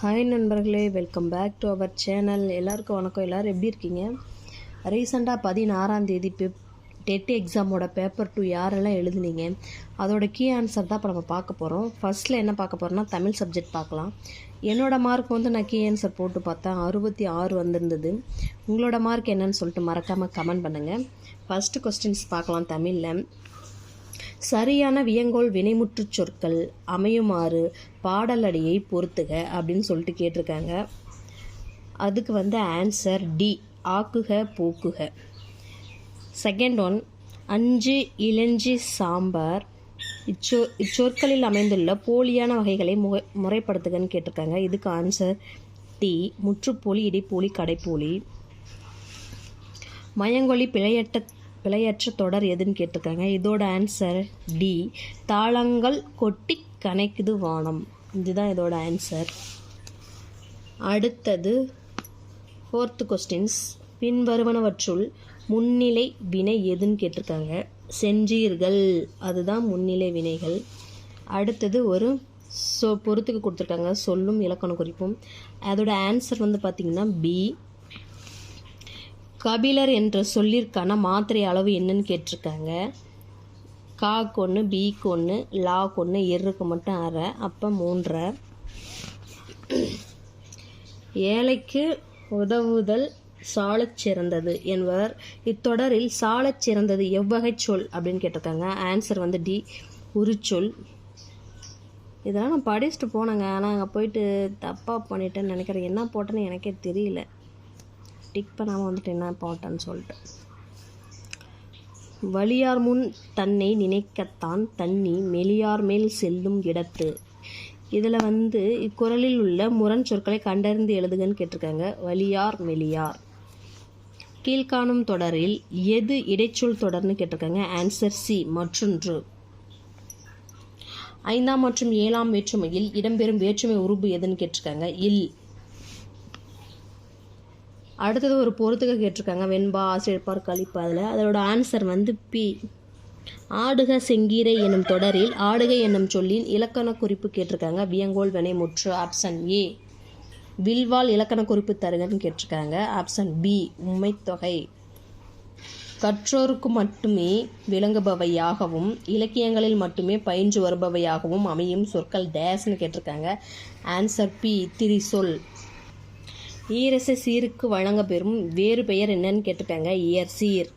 Hi நண்பர்களே welcome back to our channel எல்லாருக்கும் வணக்கம். எல்லோரும் எப்படி இருக்கீங்க? ரீசெண்டாக பதினாறாம் தேதி பெப் டெட் எக்ஸாமோட பேப்பர் டூ யாரெல்லாம் எழுதுனீங்க? அதோட கீ ஆன்சர் தான் இப்போ நம்ம பார்க்க போகிறோம் ஃபர்ஸ்ட்டில் என்ன பார்க்க போகிறோம்னா தமிழ் சப்ஜெக்ட் பார்க்கலாம். என்னோடய மார்க் வந்து நான் கீ ஆன்சர் போட்டு பார்த்தேன். அறுபத்தி ஆறு வந்திருந்தது. உங்களோட மார்க் என்னன்னு சொல்லிட்டு மறக்காமல் கமெண்ட் பண்ணுங்கள் ஃபஸ்ட்டு கொஸ்டின்ஸ் பார்க்கலாம் தமிழில். சரியான வியங்கோல் வினைமுற்று சொற்கள் அமையுமாறு பாடலடியை பொறுத்துக அப்படின்னு சொல்லிட்டு கேட்டிருக்காங்க. அதுக்கு வந்து ஆன்சர் டி ஆக்குக போக்குக. செகண்ட் ஒன் அஞ்சு இளஞ்சி சாம்பார். இச்சொ இச்சொற்களில் அமைந்துள்ள போலியான வகைகளை முக முறைப்படுத்துகன்னு கேட்டிருக்காங்க. இதுக்கு ஆன்சர் டி முற்றுப்போலி இடைப்போலி கடைப்போலி. மயங்கொலி பிழையட்ட பிழையற்ற தொடர் எதுன்னு கேட்டிருக்காங்க. இதோட ஆன்சர் டி தாளங்கள் கொட்டி கணக்குது வானம். இதுதான் இதோட ஆன்சர் அடுத்தது ஃபோர்த்து கொஸ்டின்ஸ் பின்வருவனவற்றுள் முன்னிலை வினை எதுன்னு கேட்டிருக்காங்க. செஞ்சீர்கள். அதுதான் முன்னிலை வினைகள். அடுத்தது ஒரு சொ பொறுத்துக்கு கொடுத்துருக்காங்க. சொல்லும் இலக்கண குறிப்பும். அதோட ஆன்சர் வந்து பார்த்திங்கன்னா பி கபிலர் என்ற சொல்லிற்கான மாத்திரை அளவு என்னன்னு கேட்டிருக்காங்க. காக்கு ஒன்று பிக்கு ஒன்று லாக்கு ஒன்று எருக்கு மட்டும் அரை அப்போ மூன்றரை. ஏழைக்கு உதவுதல் சாலச் சிறந்தது என்பவர். இத்தொடரில் சாலச் சிறந்தது எவ்வகை சொல் அப்படின்னு கேட்டிருக்காங்க. ஆன்சர் வந்து டி உரிச்சொல். இதெல்லாம் நான் படிச்சுட்டு போனேங்க. ஆனால் அங்கே போயிட்டு தப்பாக பண்ணிட்டேன்னு நினைக்கிறேன். என்ன போட்டேன்னு எனக்கே தெரியல. டிக் பண்ணாமல் வந்துட்டு என்ன போட்டேன்னு சொல்லிட்டு. வலியார் முன் தன்னை நினைக்கத்தான் தண்ணி மெலியார் மேல் செல்லும் இடத்து. இதில் வந்து இக்குரலில் உள்ள முரண் சொற்களை கண்டறிந்து எழுதுகன்னு கேட்டிருக்காங்க. வலியார் மெலியார். கீழ்காணும் தொடரில் எது இடைச்சொல் தொடர்னு கேட்டிருக்காங்க. ஆன்சர் சி மற்றொன்று. ஐந்தாம் மற்றும் ஏழாம் வேற்றுமையில் இடம்பெறும் வேற்றுமை உருபு எதுன்னு கேட்டிருக்காங்க. இல். அடுத்தது ஒரு பொறுத்துக்க கேட்டிருக்காங்க. வெண்பா ஆசிரியப்பார் கழிப்பு அதில். அதோட ஆன்சர் வந்து பி ஆடுக செங்கீரை என்னும் தொடரில் ஆடுகை என்னும் சொல்லின் இலக்கண குறிப்பு கேட்டிருக்காங்க. வியங்கோல் வினை முற்று ஆப்ஷன் ஏ வில்வால் இலக்கண குறிப்பு தருகன்னு கேட்டிருக்காங்க. ஆப்ஷன் பி உண்மைத்தொகை கற்றோருக்கு மட்டுமே விளங்குபவையாகவும் இலக்கியங்களில் மட்டுமே பயின்று வருபவையாகவும் அமையும் சொற்கள் டேஸ்னு கேட்டிருக்காங்க. Answer B திரிசொல். ஈரசை சீருக்கு வழங்க பெறும் வேறு பெயர் என்னன்னு கேட்டுட்டாங்க. இயர் சீர்.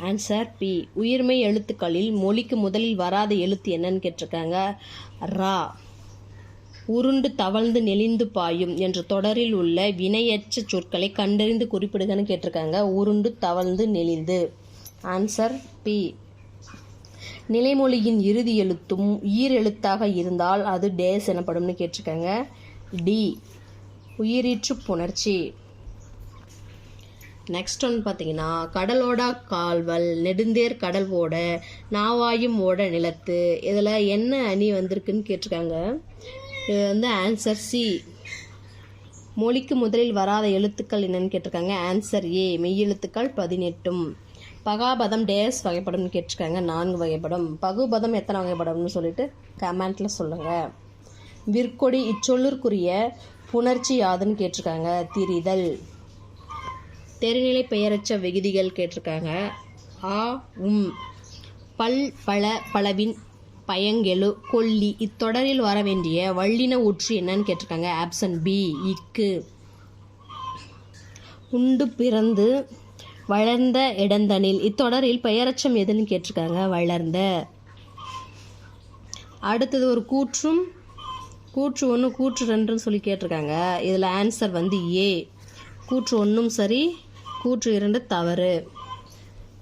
ஆன்சர் பி உயிர்மை எழுத்துக்களில் மொழிக்கு முதலில் வராத எழுத்து என்னன்னு கேட்டிருக்காங்க. ரா. உருண்டு தவழ்ந்து நெளிந்து பாயும் என்ற தொடரில் உள்ள வினையற்ற சொற்களை கண்டறிந்து குறிப்பிடுகன்னு கேட்டிருக்காங்க. உருண்டு தவழ்ந்து நெளிந்து. ஆன்சர் பி நிலைமொழியின் இறுதி எழுத்தும் உயிர் எழுத்தாக இருந்தால் அது டேஸ் எனப்படும்னு கேட்டிருக்காங்க. டி உயிரீற்று புணர்ச்சி. நெக்ஸ்ட் ஒன்று பார்த்தீங்கன்னா கடலோடா கால்வல் நெடுந்தேர் கடல் ஓட நாவாயும் ஓட நிலத்து. இதில் என்ன அணி வந்திருக்குன்னு கேட்டிருக்காங்க. இது வந்து ஆன்சர் சி மொழிக்கு முதலில் வராத எழுத்துக்கள் என்னன்னு கேட்டிருக்காங்க. ஆன்சர் ஏ மெய்யெழுத்துக்கள் பதினெட்டும். பகாபதம் டேஸ் வகைப்படம்னு கேட்டிருக்காங்க. நான்கு வகைப்படம். பகுபதம் எத்தனை வகைப்படம்னு சொல்லிட்டு கமெண்ட்டில் சொல்லுங்கள் விற்கொடி இச்சொல்லிற்குரிய புணர்ச்சி யாதுன்னு கேட்டிருக்காங்க திரிதல். தெருநிலை பெயரச்ச விகுதிகள் கேட்டிருக்காங்க. ஆ உம். பல் பல பலவின் பயங்கெழு கொல்லி. இத்தொடரில் வர வேண்டிய வள்ளின ஊற்று என்னன்னு கேட்டிருக்காங்க. ஆப்ஷன் பி இக்கு. உண்டு பிறந்து வளர்ந்த இடந்தனில். இத்தொடரில் பெயரச்சம் எதுன்னு கேட்டிருக்காங்க வளர்ந்த. அடுத்தது ஒரு கூற்றும். கூற்று ஒன்று கூற்று ரெண்டுன்னு சொல்லி கேட்டிருக்காங்க. இதில் ஆன்சர் வந்து ஏ கூற்று ஒன்றும் சரி கூற்று இரண்டு தவறு.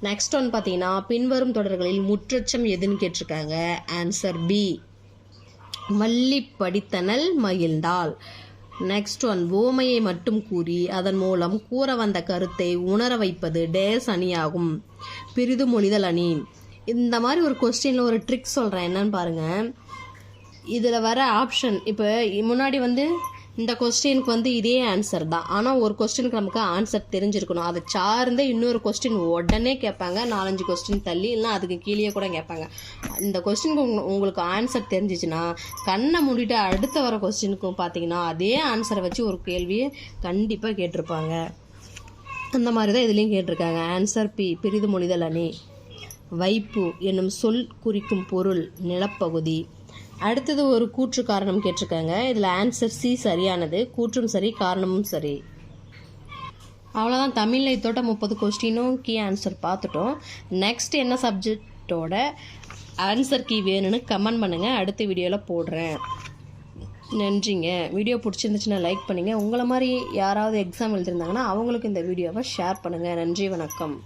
நெக்ஸ்ட் ஒன் பார்த்தீங்கன்னா பின்வரும் தொடர்களில் முற்றச்சம் எதுன்னு கேட்டிருக்காங்க. ஆன்சர் பி மல்லி படித்தனல் மகிழ்ந்தாள். நெக்ஸ்ட் ஒன் ஓமையை மட்டும் கூறி அதன் மூலம் கூற வந்த கருத்தை உணர வைப்பது டேஸ் அணியாகும். பிரிது மொழிதல் அணி. இந்த மாதிரி ஒரு கொஸ்டினில் ஒரு ட்ரிக் சொல்கிறேன் என்னன்னு பாருங்கள் இதில் வர ஆப்ஷன் இப்போ முன்னாடி வந்து இந்த கொஸ்டினுக்கு வந்து இதே ஆன்சர் தான். ஆனால் ஒரு கொஸ்டினுக்கு நமக்கு ஆன்சர் தெரிஞ்சிருக்கணும். அதை சார்ந்தே இன்னொரு கொஸ்டின் உடனே கேட்பாங்க. நாலஞ்சு கொஸ்டின் தள்ளி இல்லைனா அதுக்கு கீழே கூட கேட்பாங்க. இந்த கொஸ்டினுக்கு உங்களுக்கு ஆன்சர் தெரிஞ்சிச்சுன்னா கண்ணை மூடிட்டு அடுத்த வர கொஸ்டினுக்கும் பார்த்தீங்கன்னா அதே ஆன்சரை வச்சு ஒரு கேள்வியை கண்டிப்பாக கேட்டிருப்பாங்க. அந்த மாதிரி தான் இதுலேயும் கேட்டிருக்காங்க. ஆன்சர் பி பிரிது மொழிதல் அணி. வைப்பு என்னும் சொல் குறிக்கும் பொருள் நிலப்பகுதி. அடுத்தது ஒரு கூற்று காரணம் கேட்டிருக்காங்க. இதில் ஆன்சர் சி சரியானது. கூற்றும் சரி காரணமும் சரி. அவ்வளோதான் தமிழில் இதோட முப்பது கொஸ்டினும் கீ ஆன்சர் பார்த்துட்டோம். நெக்ஸ்ட் என்ன சப்ஜெக்டோட ஆன்சர் கீ வேணும்னு கமெண்ட் பண்ணுங்கள் அடுத்த வீடியோவில் போடுறேன். நன்றிங்க. வீடியோ பிடிச்சிருந்துச்சுன்னா லைக் பண்ணுங்கள் உங்களை மாதிரி யாராவது எக்ஸாம் எழுதிருந்தாங்கன்னா அவங்களுக்கு இந்த வீடியோவை ஷேர் பண்ணுங்கள் நன்றி வணக்கம்.